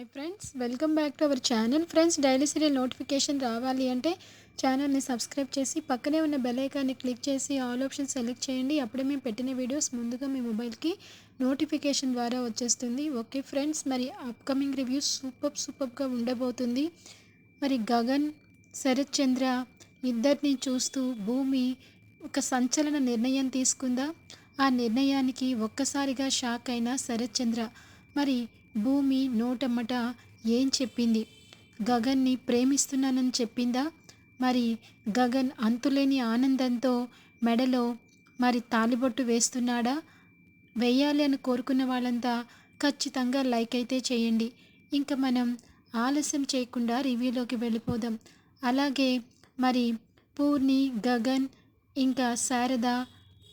Hi friends welcome back to our channel friends daily serial notification రావాలి అంటే ఛానల్ని subscribe చేసి పక్కనే ఉన్న బెల్ ఐకాన్ని క్లిక్ చేసి ఆల్ ఆప్షన్ సెలెక్ట్ చేయండి. అప్పుడే మేము పెట్టిన వీడియోస్ ముందుగా మీ మొబైల్కి నోటిఫికేషన్ ద్వారా వచ్చేస్తుంది. ఓకే ఫ్రెండ్స్ మరి అప్కమింగ్ రివ్యూస్ సూపర్ సూపర్గా ఉండబోతుంది. మరి గగన్ శరత్ చంద్ర ఇద్దరిని చూస్తూ భూమి ఒక సంచలన నిర్ణయం తీసుకుందా? ఆ నిర్ణయానికి ఒక్కసారిగా షాక్ అయిన శరత్ చంద్ర. మరి భూమి నోటమ్మట ఏం చెప్పింది? గగన్ని ప్రేమిస్తున్నానని చెప్పిందా? మరి గగన్ అంతులేని ఆనందంతో మెడలో మరి తాలిబొట్టు వేస్తున్నాడా? వేయాలి అని కోరుకున్న వాళ్ళంతా ఖచ్చితంగా లైక్ అయితే చేయండి. ఇంకా మనం ఆలస్యం చేయకుండా రివ్యూలోకి వెళ్ళిపోదాం. అలాగే మరి పూర్ణి గగన్ ఇంకా శారద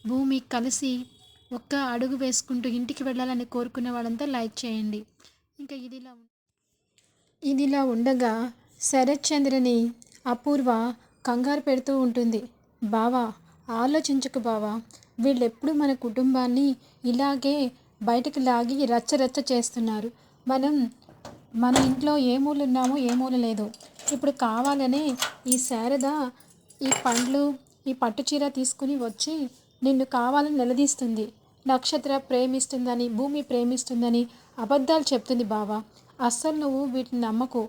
భూమి కలిసి ఒక్క అడుగు వేసుకుంటూ ఇంటికి వెళ్ళాలని కోరుకునే వాళ్ళంతా లైక్ చేయండి. ఇంకా ఇదిలా ఇదిలా ఉండగా శరత్ చంద్రని అపూర్వ కంగారు పెడుతూ ఉంటుంది. బావా ఆలోచించకు బావా వీళ్ళెప్పుడు మన కుటుంబాన్ని ఇలాగే బయటకు లాగి రచ్చరచ్చ చేస్తున్నారు. మనం మన ఇంట్లో ఏ మూల ఉన్నామో ఏ మూల లేదు. ఇప్పుడు కావాలనే ఈ శారద ఈ పండ్లు ఈ పట్టు చీర తీసుకుని వచ్చి నిన్ను కావాలని నిలదీస్తుంది. నక్షత్ర ప్రేమిస్తుందని భూమి ప్రేమిస్తుందని అబద్ధాలు చెప్తుంది బావా. అస్సలు నువ్వు వీటిని నమ్మకు.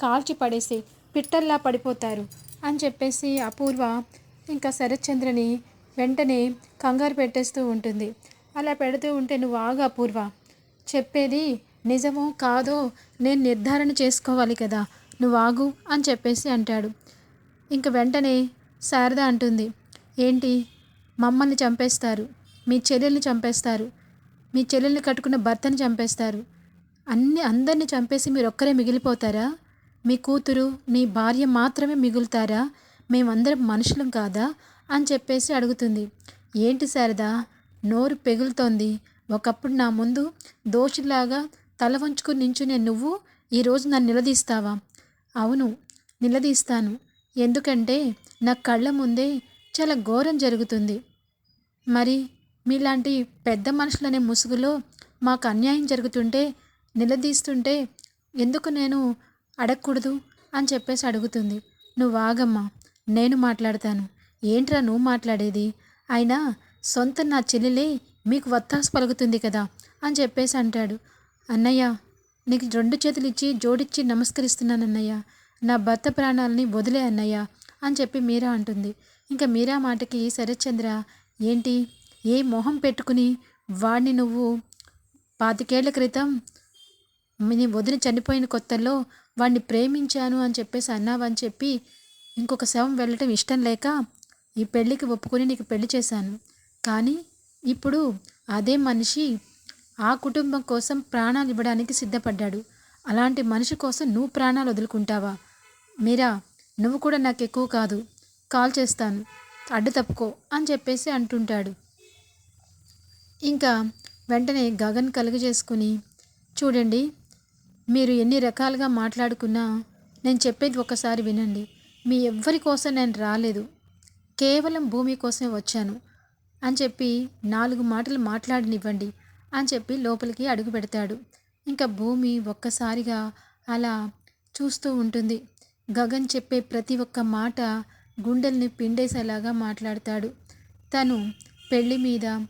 కాల్చి పడేసి పిట్టల్లా పడిపోతారు అని చెప్పేసి అపూర్వ ఇంకా శరత్చంద్రని వెంటనే కంగారు పెట్టేస్తూ ఉంటుంది. అలా పెడుతూ ఉంటే నువ్వు ఆగు అపూర్వ. చెప్పేది నిజమో కాదో నేను నిర్ధారణ చేసుకోవాలి కదా. నువ్వు ఆగు అని చెప్పేసి అంటాడు. ఇంక వెంటనే శారద అంటుంది ఏంటి? మమ్మల్ని చంపేస్తారు. మీ చెల్లెల్ని చంపేస్తారు. మీ చెల్లెల్ని కట్టుకున్న భర్తని చంపేస్తారు. అన్ని అందరిని చంపేసి మీరు ఒక్కరే మిగిలిపోతారా? మీ కూతురు మీ భార్య మాత్రమే మిగులుతారా? మేమందరం మనుషులం కాదా? అని చెప్పేసి అడుగుతుంది. ఏంటి శారదా? నోరు పెగులుతోంది. ఒకప్పుడు నా ముందు దోషిలాగా తల వంచుకుని నించునే నువ్వు ఈరోజు నన్ను నిలదీస్తావా? అవును నిలదీస్తాను. ఎందుకంటే నా కళ్ళ ముందే చాలా ఘోరం జరుగుతుంది. మరి మీలాంటి పెద్ద మనుషులనే ముసుగులో మాకు అన్యాయం జరుగుతుంటే నిలదీస్తుంటే ఎందుకు నేను అడగకూడదు అని చెప్పేసి అడుగుతుంది. నువ్వు ఆగమ్మా నేను మాట్లాడతాను. ఏంట్రా నువ్వు మాట్లాడేది? అయినా సొంత నా చెల్లెలే మీకు వత్తాసు పలుకుతుంది కదా అని చెప్పేసి అంటాడు. అన్నయ్య నీకు రెండు చేతులు ఇచ్చి జోడిచ్చి నమస్కరిస్తున్నాను అన్నయ్య. నా భర్త ప్రాణాలని వదిలే అన్నయ్య అని చెప్పి మీరా అంటుంది. ఇంకా మీరా మాటకి శరత్చంద్ర ఏంటి? ఏ మొహం పెట్టుకుని వాడిని నువ్వు పాతికేళ్ళ క్రితం నీ వదిన చనిపోయిన కొత్తల్లో వాడిని ప్రేమించాను అని చెప్పేసి అన్నావని చెప్పి ఇంకొక శవం వెళ్ళటం ఇష్టం లేక ఈ పెళ్ళికి ఒప్పుకొని నీకు పెళ్ళి చేశాను. కానీ ఇప్పుడు అదే మనిషి ఆ కుటుంబం కోసం ప్రాణాలు ఇవ్వడానికి సిద్ధపడ్డాడు. అలాంటి మనిషి కోసం నువ్వు ప్రాణాలు వదులుకుంటావా? మీరా నువ్వు కూడా నాకు ఎక్కువ కాదు. కాల్ చేస్తాను. అడ్డు తప్పుకో అని చెప్పేసి అంటుంటాడు. ఇంకా వెంటనే గగన్ కలుగజేసుకుని చూడండి మీరు ఎన్ని రకాలుగా మాట్లాడుకున్నా నేను చెప్పేది ఒకసారి వినండి. మీ ఎవ్వరి కోసం నేను రాలేదు. కేవలం భూమి కోసమే వచ్చాను. అని చెప్పి నాలుగు మాటలు మాట్లాడనివ్వండి అని చెప్పి లోపలికి అడుగు పెడతాడు. ఇంకా భూమి ఒక్కసారిగా అలా చూస్తూ ఉంటుంది. గగన్ చెప్పే ప్రతి ఒక్క మాట గుండెల్ని పిండేసేలాగా మాట్లాడతాడు. తను పెళ్ళి మీద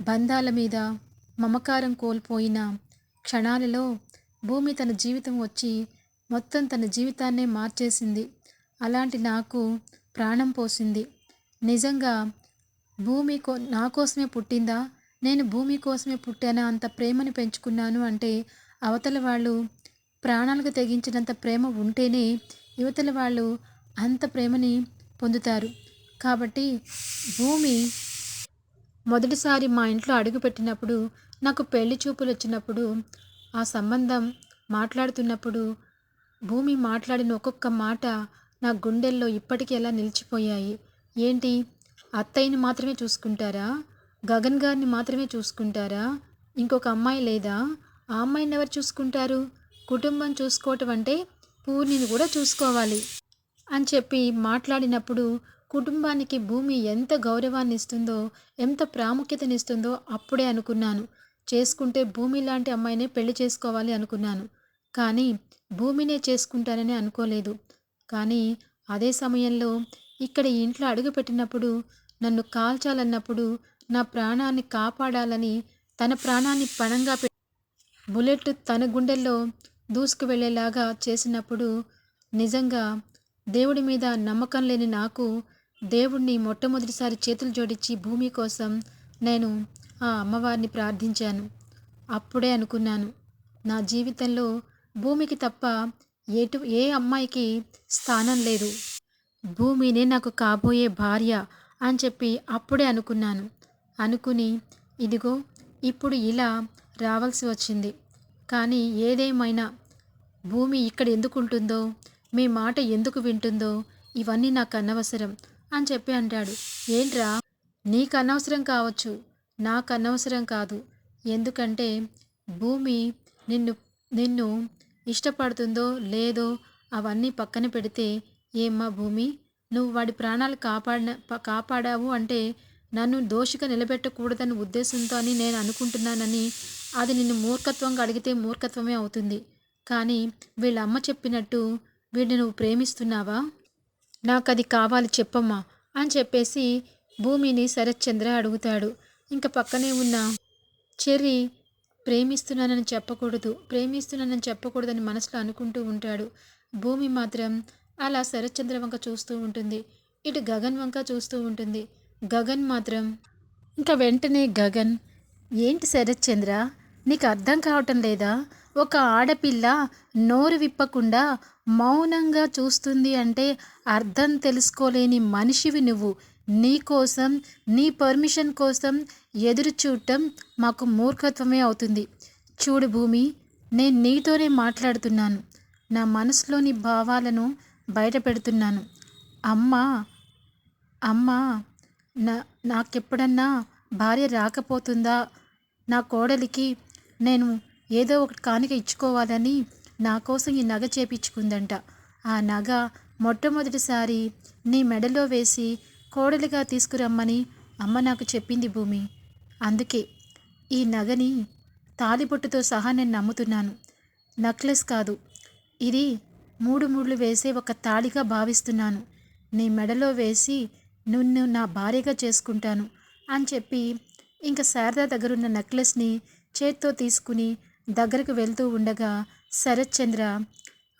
బంధాల మీద మమకారం కోల్పోయిన క్షణాలలో భూమి తన జీవితం వచ్చి మొత్తం తన జీవితాన్నే మార్చేసింది. అలాంటి నాకు ప్రాణం పోసింది. నిజంగా భూమి కో నా కోసమే పుట్టిందా? నేను భూమి కోసమే పుట్టానా? అంత ప్రేమని పెంచుకున్నాను అంటే అవతల వాళ్ళు ప్రాణాలకు తెగించినంత ప్రేమ ఉంటేనే యువతల వాళ్ళు అంత ప్రేమని పొందుతారు. కాబట్టి భూమి మొదటిసారి మా ఇంట్లో అడుగుపెట్టినప్పుడు నాకు పెళ్ళి చూపులు వచ్చినప్పుడు ఆ సంబంధం మాట్లాడుతున్నప్పుడు భూమి మాట్లాడిన ఒక్కొక్క మాట నా గుండెల్లో ఇప్పటికీ ఎలా నిలిచిపోయాయి? ఏంటి? అత్తయ్యని మాత్రమే చూసుకుంటారా? గగన్ గారిని మాత్రమే చూసుకుంటారా? ఇంకొక అమ్మాయి లేదా? ఆ అమ్మాయిని ఎవరు చూసుకుంటారు? కుటుంబం చూసుకోవటం అంటే పూర్ణిని కూడా చూసుకోవాలి అని చెప్పి మాట్లాడినప్పుడు కుటుంబానికి భూమి ఎంత గౌరవాన్ని ఇస్తుందో ఎంత ప్రాముఖ్యతనిస్తుందో అప్పుడే అనుకున్నాను. చేసుకుంటే భూమి లాంటి అమ్మాయినే పెళ్ళి చేసుకోవాలి అనుకున్నాను. కానీ భూమినే చేసుకుంటానని అనుకోలేదు. కానీ అదే సమయంలో ఇక్కడ ఇంట్లో అడుగుపెట్టినప్పుడు నన్ను కాల్చాలన్నప్పుడు నా ప్రాణాన్ని కాపాడాలని తన ప్రాణాన్ని పణంగా పె బుల్లెట్ తన గుండెల్లో దూసుకు వెళ్ళేలాగా చేసినప్పుడు నిజంగా దేవుడి మీద నమ్మకం లేని నాకు దేవుణ్ణి మొట్టమొదటిసారి చేతులు జోడించి భూమి కోసం నేను ఆ అమ్మవారిని ప్రార్థించాను. అప్పుడే అనుకున్నాను నా జీవితంలో భూమికి తప్ప ఎటు ఏ అమ్మాయికి స్థానం లేదు. భూమినే నాకు కాబోయే భార్య అని చెప్పి అప్పుడే అనుకున్నాను. అనుకుని ఇదిగో ఇప్పుడు ఇలా రావాల్సి వచ్చింది. కానీ ఏదేమైనా భూమి ఇక్కడ ఎందుకు ఉంటుందో మీ మాట ఎందుకు వింటుందో ఇవన్నీ నాకు అనవసరం. అని చెప్పి అంటాడు. ఏంట్రా? నీకు అనవసరం కావచ్చు. నాకు అనవసరం కాదు. ఎందుకంటే భూమి నిన్ను నిన్ను ఇష్టపడుతుందో లేదో అవన్నీ పక్కన పెడితే ఏమ్మా భూమి? నువ్వు వాడి ప్రాణాలు కాపాడిన కాపాడావు అంటే నన్ను దోషిగా నిలబెట్టకూడదని ఉద్దేశంతో అని నేను అనుకుంటున్నానని అది నిన్ను మూర్ఖత్వంగా అడిగితే మూర్ఖత్వమే అవుతుంది. కానీ వీళ్ళ అమ్మ చెప్పినట్టు వీడిని నువ్వు ప్రేమిస్తున్నావా? నాకు అది కావాలి చెప్పమ్మా అని చెప్పేసి భూమిని శరత్చంద్ర అడుగుతాడు. ఇంకా పక్కనే ఉన్న చెర్రీ ప్రేమిస్తున్నానని చెప్పకూడదు ప్రేమిస్తున్నానని చెప్పకూడదని మనసులో అనుకుంటూ ఉంటాడు. భూమి మాత్రం అలా శరత్చంద్ర వంక చూస్తూ ఉంటుంది. ఇటు గగన్ వంక చూస్తూ ఉంటుంది. గగన్ మాత్రం ఇంకా వెంటనే గగన్ ఏంటి శరత్చంద్ర? నీకు అర్థం కావటం లేదా? ఒక ఆడపిల్ల నోరు విప్పకుండా మౌనంగా చూస్తుంది అంటే అర్థం తెలుసుకోలేని మనిషివి నువ్వు. నీ కోసం నీ పర్మిషన్ కోసం ఎదురు చూడటం మాకు మూర్ఖత్వమే అవుతుంది. చూడు భూమి నేను నీతోనే మాట్లాడుతున్నాను. నా మనసులోని భావాలను బయట పెడుతున్నాను అమ్మ అమ్మ నా నాకెప్పుడన్నా భార్య రాకపోతుందా? నా కోడలికి నేను ఏదో ఒకటి కానుక ఇచ్చుకోవాలని నా కోసం ఈ నగ చేపించుకుందంట. ఆ నగ మొట్టమొదటిసారి నీ మెడలో వేసి కోడలిగా తీసుకురమ్మని అమ్మ నాకు చెప్పింది భూమి. అందుకే ఈ నగని తాలిబొట్టుతో సహా నేను నమ్ముతున్నాను. నక్లెస్ కాదు ఇది మూడు మూడులు వేసే ఒక తాళిగా భావిస్తున్నాను. నీ మెడలో వేసి నిన్ను నా భార్యగా చేసుకుంటాను అని చెప్పి ఇంకా శారదా దగ్గరున్న నెక్లెస్ని చేత్తో తీసుకుని దగ్గరకు వెళ్తూ ఉండగా శరత్చంద్ర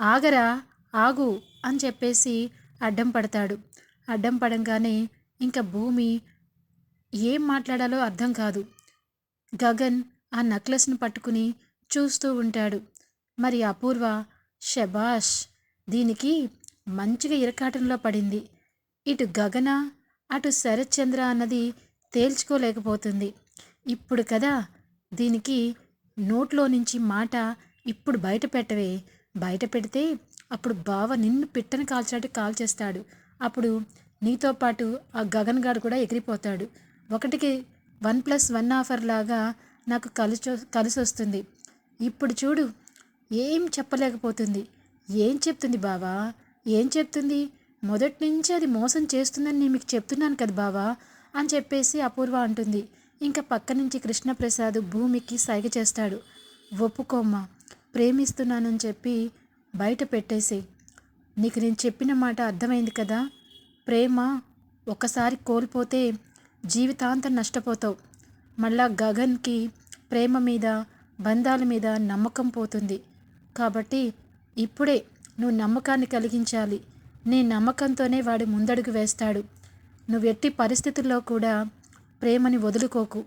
ఆగరా ఆగు అని చెప్పేసి అడ్డం పడతాడు. అడ్డం పడంగానే ఇంకా భూమి ఏం మాట్లాడాలో అర్థం కాదు. గగన్ ఆ నక్లెస్ను పట్టుకుని చూస్తూ ఉంటాడు. మరి అపూర్వ షబాష్ దీనికి మంచిగా ఇరకాటంలో పడింది. ఇటు గగన అటు శరత్చంద్ర అన్నది తేల్చుకోలేకపోతుంది. ఇప్పుడు కదా దీనికి నోట్లో నుంచి మాట ఇప్పుడు బయట పెట్టవే. బయట పెడితే అప్పుడు బావ నిన్ను పిట్టని కాల్చినట్టు కాల్చేస్తాడు. అప్పుడు నీతో పాటు ఆ గగన్ గారు కూడా ఎగిరిపోతాడు. ఒకటికి వన్ ప్లస్ వన్ ఆఫర్ లాగా నాకు కలిసి కలిసి వస్తుంది ఇప్పుడు చూడు ఏం చెప్పలేకపోతుంది. ఏం చెప్తుంది బావా? ఏం చెప్తుంది? మొదటి నుంచి అది మోసం చేస్తుందని నేను మీకు చెప్తున్నాను కదా బావా? అని చెప్పేసి అపూర్వ అంటుంది. ఇంకా పక్క నుంచి కృష్ణప్రసాద్ భూమికి సైగ చేస్తాడు. ఒప్పుకోమ్మా ప్రేమిస్తున్నానని చెప్పి బయట పెట్టేసి నీకు నేను చెప్పిన మాట అర్థమైంది కదా? ప్రేమ ఒకసారి కోల్పోతే జీవితాంతం నష్టపోతావు. మళ్ళా గగన్కి ప్రేమ మీద బంధాల మీద నమ్మకం పోతుంది. కాబట్టి ఇప్పుడే నువ్వు నమ్మకాన్ని కలిగించాలి. నీ నమ్మకంతోనే వాడు ముందడుగు వేస్తాడు. నువ్వు ఎట్టి పరిస్థితుల్లో కూడా ప్రేమని వదులుకోకు.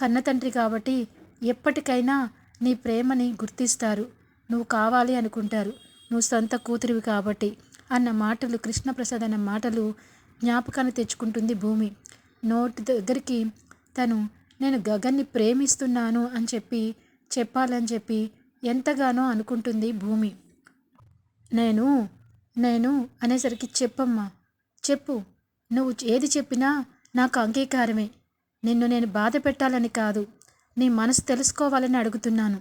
కన్నతండ్రి కాబట్టి ఎప్పటికైనా నీ ప్రేమని గుర్తిస్తారు. నువ్వు కావాలి అనుకుంటారు. నువ్వు సొంత కూతురివి కాబట్టి అన్న మాటలు కృష్ణప్రసాద్ అన్న మాటలు జ్ఞాపకాన్ని తెచ్చుకుంటుంది భూమి. నోటి దగ్గరికి తను నేను గగన్ని ప్రేమిస్తున్నాను అని చెప్పి చెప్పాలని చెప్పి ఎంతగానో అనుకుంటుంది భూమి. నేను నేను అనేసరికి చెప్పమ్మా చెప్పు. నువ్వు ఏది చెప్పినా నాకు అంగీకారమే. నిన్ను నేను బాధ పెట్టాలని కాదు నీ మనసు తెలుసుకోవాలని అడుగుతున్నాను.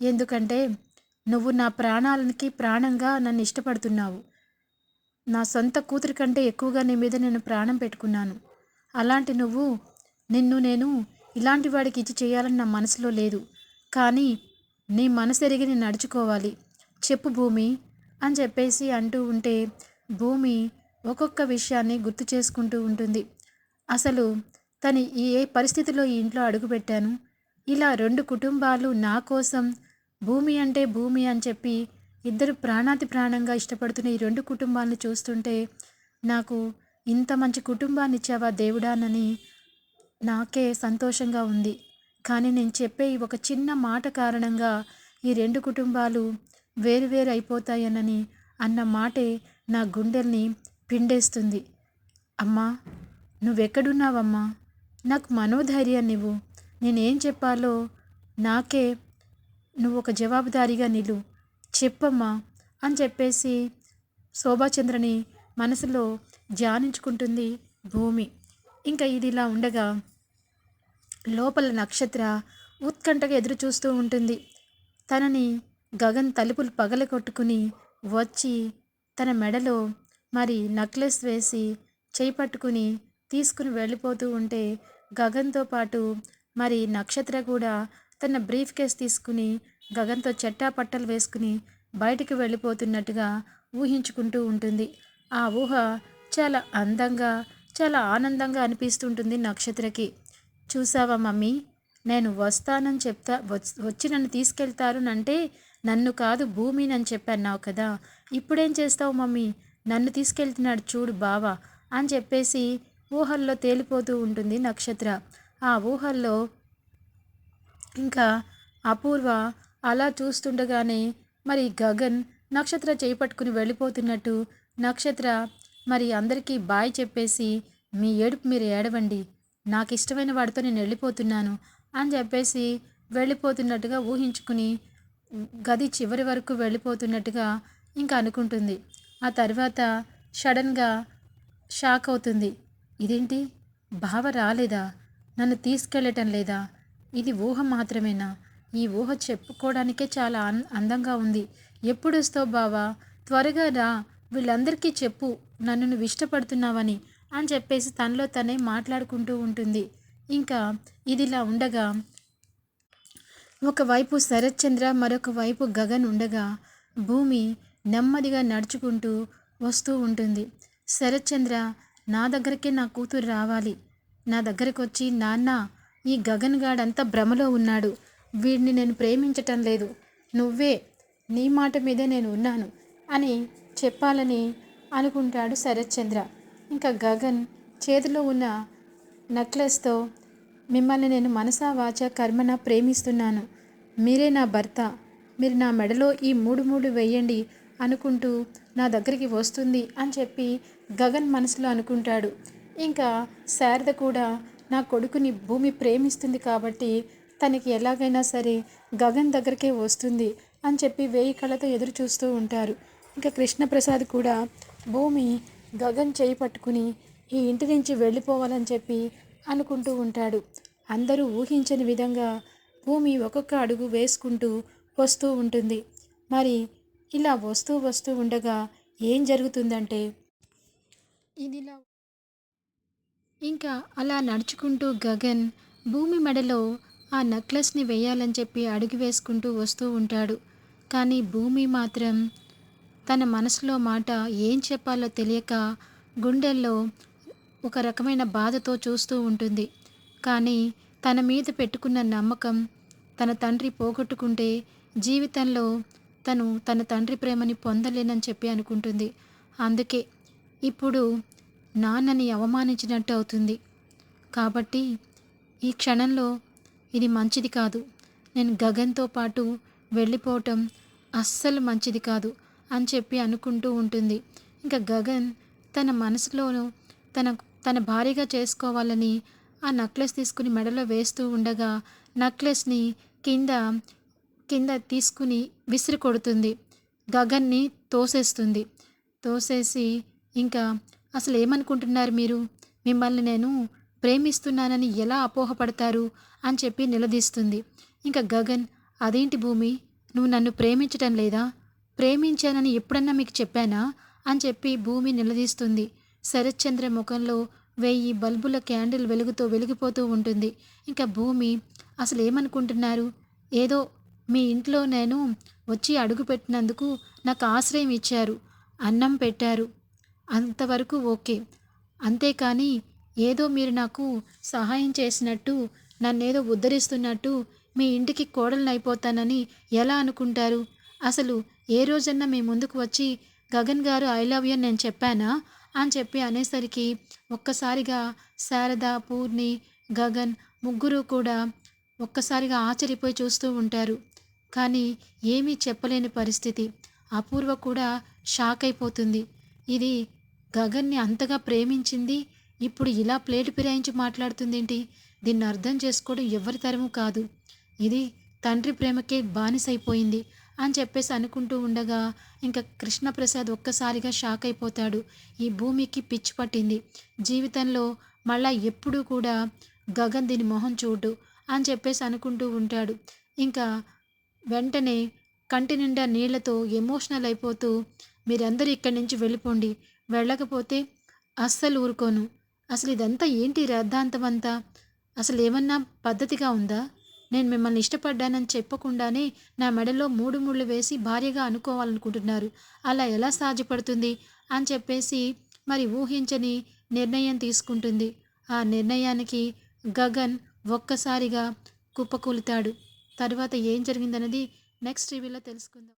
ఎందుకంటే నువ్వు నా ప్రాణాలకి ప్రాణంగా నన్ను ఇష్టపడుతున్నావు. నా సొంత కూతురి కంటే ఎక్కువగా నీ మీద నేను ప్రాణం పెట్టుకున్నాను. అలాంటి నువ్వు నిన్ను నేను ఇలాంటి వాడికి ఇచ్చి చేయాలని నా మనసులో లేదు. కానీ నీ మనసు ఎరిగి నేను నడుచుకోవాలి. చెప్పు భూమి అని చెప్పేసి అంటూ ఉంటే భూమి ఒక్కొక్క విషయాన్ని గుర్తు చేసుకుంటూ ఉంటుంది. అసలు తను ఈ ఏ పరిస్థితిలో ఈ ఇంట్లో అడుగుపెట్టాను ఇలా రెండు కుటుంబాలు నా కోసం భూమి అంటే భూమి అని చెప్పి ఇద్దరు ప్రాణాతి ప్రాణంగా ఇష్టపడుతున్న ఈ రెండు కుటుంబాలను చూస్తుంటే నాకు ఇంత మంచి కుటుంబాన్ని ఇచ్చావా దేవుడానని నాకే సంతోషంగా ఉంది. కానీ నేను చెప్పే ఈ ఒక చిన్న మాట కారణంగా ఈ రెండు కుటుంబాలు వేరువేరు అయిపోతాయనని అన్న మాటే నా గుండెల్ని పిండేస్తుంది. అమ్మా నువ్వెక్కడున్నావమ్మా? నాకు మనోధైర్యాన్ని ఇవ్వు నేనేం చెప్పాలో నాకే నువ్వు ఒక జవాబుదారీగా నిలు. చెప్పమ్మా అని చెప్పేసి శోభాచంద్రని మనసులో ధ్యానించుకుంటుంది భూమి. ఇంకా ఇది ఇలా ఉండగా లోపల నక్షత్ర ఉత్కంఠగా ఎదురు చూస్తూ ఉంటుంది. తనని గగన్ తలుపులు పగల కొట్టుకుని వచ్చి తన మెడలో మరి నక్లెస్ వేసి చేయి పట్టుకుని తీసుకుని వెళ్ళిపోతూ ఉంటే గగన్తో పాటు మరి నక్షత్ర కూడా తన బ్రీఫ్ కేస్ తీసుకుని గగన్తో చెట్టా పట్టలు వేసుకుని బయటికి వెళ్ళిపోతున్నట్టుగా ఊహించుకుంటూ ఉంటుంది. ఆ ఊహ చాలా అందంగా చాలా ఆనందంగా అనిపిస్తుంటుంది నక్షత్రకి. చూసావా మమ్మీ? నేను వస్తానని చెప్తా వచ్చి నన్ను తీసుకెళ్తారునంటే నన్ను కాదు భూమిని అని చెప్పన్నావు కదా. ఇప్పుడేం చేస్తావు మమ్మీ? నన్ను తీసుకెళ్తున్నాడు చూడు బావా అని చెప్పేసి ఊహల్లో తేలిపోతూ ఉంటుంది నక్షత్ర. ఆ ఊహల్లో ఇంకా అపూర్వ అలా చూస్తుండగానే మరి గగన్ నక్షత్ర చేపట్టుకుని వెళ్ళిపోతున్నట్టు నక్షత్ర మరి అందరికీ బాయ్ చెప్పేసి మీ ఏడుపు మీరు ఏడవండి. నాకు ఇష్టమైన వాడితో నేను వెళ్ళిపోతున్నాను అని చెప్పేసి వెళ్ళిపోతున్నట్టుగా ఊహించుకుని గది చివరి వరకు వెళ్ళిపోతున్నట్టుగా ఇంకా అనుకుంటుంది. ఆ తర్వాత సడన్గా షాక్ అవుతుంది. ఇదేంటి? బావ రాలేదా? నన్ను తీసుకెళ్ళటం లేదా? ఇది ఊహ మాత్రమేనా? ఈ ఊహ చెప్పుకోవడానికే చాలా అన్- అందంగా ఉంది. ఎప్పుడొస్తావు బావా? త్వరగా రా. వీళ్ళందరికీ చెప్పు. నన్ను నువ్వు ఇష్టపడుతున్నావని అని చెప్పేసి తనలో తనే మాట్లాడుకుంటూ ఉంటుంది. ఇంకా ఇదిలా ఉండగా ఒకవైపు శరత్చంద్ర మరొక వైపు గగన్ ఉండగా భూమి నెమ్మదిగా నడుచుకుంటూ వస్తూ ఉంటుంది. శరత్చంద్ర నా దగ్గరికే నా కూతురు రావాలి. నా దగ్గరకు వచ్చి నాన్న ఈ గగన్ గాడంతా భ్రమలో ఉన్నాడు. వీడిని నేను ప్రేమించటం లేదు. నువ్వే నీ మాట మీదే నేను ఉన్నాను అని చెప్పాలని అనుకుంటాడు శరత్చంద్ర. ఇంకా గగన్ చేతిలో ఉన్న నెక్లెస్తో మిమ్మల్ని నేను మనసా వాచ కర్మన ప్రేమిస్తున్నాను. మీరే నా భర్త. మీరు నా మెడలో ఈ మూడు మూడు వెయ్యండి అనుకుంటూ నా దగ్గరికి వస్తుంది అని చెప్పి గగన్ మనసులో అనుకుంటాడు. ఇంకా శారద కూడా నా కొడుకుని భూమి ప్రేమిస్తుంది కాబట్టి తనకి ఎలాగైనా సరే గగన్ దగ్గరికే వస్తుంది అని చెప్పి వేయి కళ్ళతో ఎదురు చూస్తూ ఉంటారు. ఇంకా కృష్ణప్రసాద్ కూడా భూమి గగన్ చేయి పట్టుకుని ఈ ఇంటి నుంచి వెళ్ళిపోవాలని చెప్పి అనుకుంటూ ఉంటాడు. అందరూ ఊహించని విధంగా భూమి ఒక్కొక్క అడుగు వేసుకుంటూ వస్తూ ఉంటుంది. మరి ఇలా వస్తూ వస్తూ ఉండగా ఏం జరుగుతుందంటే ఇదిలా. ఇంకా అలా నడుచుకుంటూ గగన్ భూమి మెడలో ఆ నెక్లెస్ని వేయాలని చెప్పి అడుగు వేసుకుంటూ వస్తూ ఉంటాడు. కానీ భూమి మాత్రం తన మనసులో మాట ఏం చెప్పాలో తెలియక గుండెల్లో ఒక రకమైన బాధతో చూస్తూ ఉంటుంది. కానీ తన మీద పెట్టుకున్న నమ్మకం తన తండ్రి పోగొట్టుకుంటే జీవితంలో తను తన తండ్రి ప్రేమని పొందలేనని చెప్పి అనుకుంటుంది. అందుకే ఇప్పుడు నాన్నని అవమానించినట్టు అవుతుంది. కాబట్టి ఈ క్షణంలో ఇది మంచిది కాదు. నేను గగన్తో పాటు వెళ్ళిపోవటం అస్సలు మంచిది కాదు అని చెప్పి అనుకుంటూ ఉంటుంది. ఇంకా గగన్ తన మనసులోనూ తన తన భార్యగా చేసుకోవాలని ఆ నక్లెస్ తీసుకుని మెడలో వేస్తూ ఉండగా నక్లెస్ని కింద కింద తీసుకుని విసిరి కొడుతుంది. గగన్ని తోసేస్తుంది. తోసేసి ఇంకా అసలు ఏమనుకుంటున్నారు మీరు? మిమ్మల్ని నేను ప్రేమిస్తున్నానని ఎలా అపోహపడతారు? అని చెప్పి నిలదీస్తుంది. ఇంకా గగన్ అదేంటి భూమి? నువ్వు నన్ను ప్రేమించటం లేదా? ప్రేమించానని ఎప్పుడన్నా మీకు చెప్పానా? అని చెప్పి భూమి నిలదీస్తుంది. శరత్చంద్ర ముఖంలో వెయ్యి బల్బుల క్యాండిల్ వెలుగుతో వెలిగిపోతూ ఉంటుంది. ఇంకా భూమి అసలు ఏమనుకుంటున్నారు ఏదో మీ ఇంట్లో నేను వచ్చి అడుగుపెట్టినందుకు నాకు ఆశ్రయం ఇచ్చారు. అన్నం పెట్టారు. అంతవరకు ఓకే. అంతేకాని ఏదో మీరు నాకు సహాయం చేసినట్టు నన్నేదో ఉద్ధరిస్తున్నట్టు మీ ఇంటికి కోడలనైపోతానని అయిపోతానని ఎలా అనుకుంటారు? అసలు ఏ రోజన్నా మీ ముందుకు వచ్చి గగన్ గారు ఐ లవ్ యూ నేను చెప్పానా? అని చెప్పి అనేసరికి ఒక్కసారిగా శారద పూర్ణి గగన్ ముగ్గురు కూడా ఒక్కసారిగా ఆశ్చర్యపోయి చూస్తూ ఉంటారు. కానీ ఏమీ చెప్పలేని పరిస్థితి. అపూర్వ కూడా షాక్ అయిపోతుంది. ఇది గగన్ని అంతగా ప్రేమించింది? ఇప్పుడు ఇలా ప్లేట్ ఫిరాయించి మాట్లాడుతుందేంటి? దీన్ని అర్థం చేసుకోవడం ఎవరి తరము కాదు. ఇది తండ్రి ప్రేమకే బానిసైపోయింది అని చెప్పేసి అనుకుంటూ ఉండగా ఇంకా కృష్ణప్రసాద్ ఒక్కసారిగా షాక్ అయిపోతాడు. ఈ భూమికి పిచ్చి పట్టింది. జీవితంలో మళ్ళా ఎప్పుడూ కూడా గగన్ దీని మొహం చూడు అని చెప్పేసి అనుకుంటూ ఉంటాడు. ఇంకా వెంటనే కంటి నిండా నీళ్ళతో ఎమోషనల్ అయిపోతూ మీరందరూ ఇక్కడి నుంచి వెళ్ళిపోండి. వెళ్ళకపోతే అస్సలు ఊరుకోను. అసలు ఇదంతా ఏంటి రద్దాంతం అంతా అసలు ఏమన్నా పద్ధతిగా ఉందా? నేను మిమ్మల్ని ఇష్టపడ్డానని చెప్పకుండానే నా మెడలో మూడు ముళ్ళు వేసి భార్యగా అనుకోవాలనుకుంటున్నారు. అలా ఎలా సాధ్యపడుతుంది? అని చెప్పేసి మరి ఊహించని నిర్ణయం తీసుకుంటుంది. ఆ నిర్ణయానికి గగన్ ఒక్కసారిగా కుప్పకూలుతాడు. తర్వాత ఏం జరిగిందన్నది నెక్స్ట్ రివ్యూలో తెలుసుకుందాం.